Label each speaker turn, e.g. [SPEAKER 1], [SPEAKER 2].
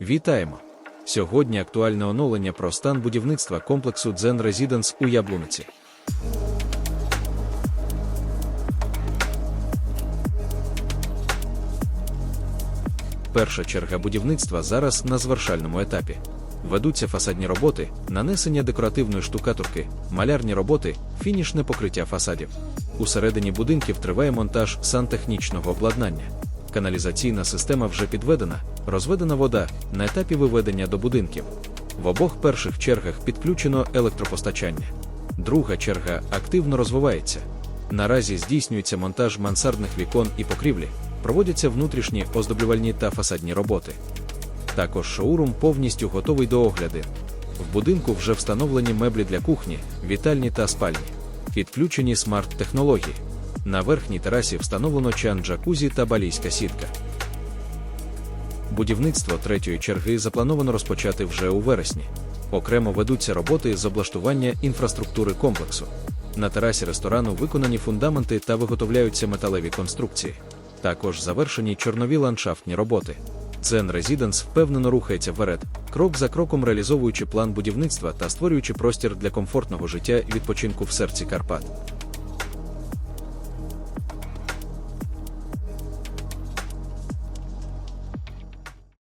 [SPEAKER 1] Вітаємо! Сьогодні актуальне оновлення про стан будівництва комплексу Дзен Резіденс у Яблуниці. Перша черга будівництва зараз на завершальному етапі. Ведуться фасадні роботи, нанесення декоративної штукатурки, малярні роботи, фінішне покриття фасадів. Усередині будинків триває монтаж сантехнічного обладнання. Каналізаційна система вже підведена, розведена вода на етапі виведення до будинків. В обох перших чергах підключено електропостачання. Друга черга активно розвивається. Наразі здійснюється монтаж мансардних вікон і покрівлі, проводяться внутрішні оздоблювальні та фасадні роботи. Також шоурум повністю готовий до огляди. В будинку вже встановлені меблі для кухні, вітальні та спальні. Підключені смарт-технології. На верхній терасі встановлено чан джакузі та балійська сітка. Будівництво третьої черги заплановано розпочати вже у вересні. Окремо ведуться роботи з облаштування інфраструктури комплексу. На терасі ресторану виконані фундаменти та виготовляються металеві конструкції. Також завершені чорнові ландшафтні роботи. Дзен Резіденс впевнено рухається вперед, крок за кроком реалізовуючи план будівництва та створюючи простір для комфортного життя і відпочинку в серці Карпат.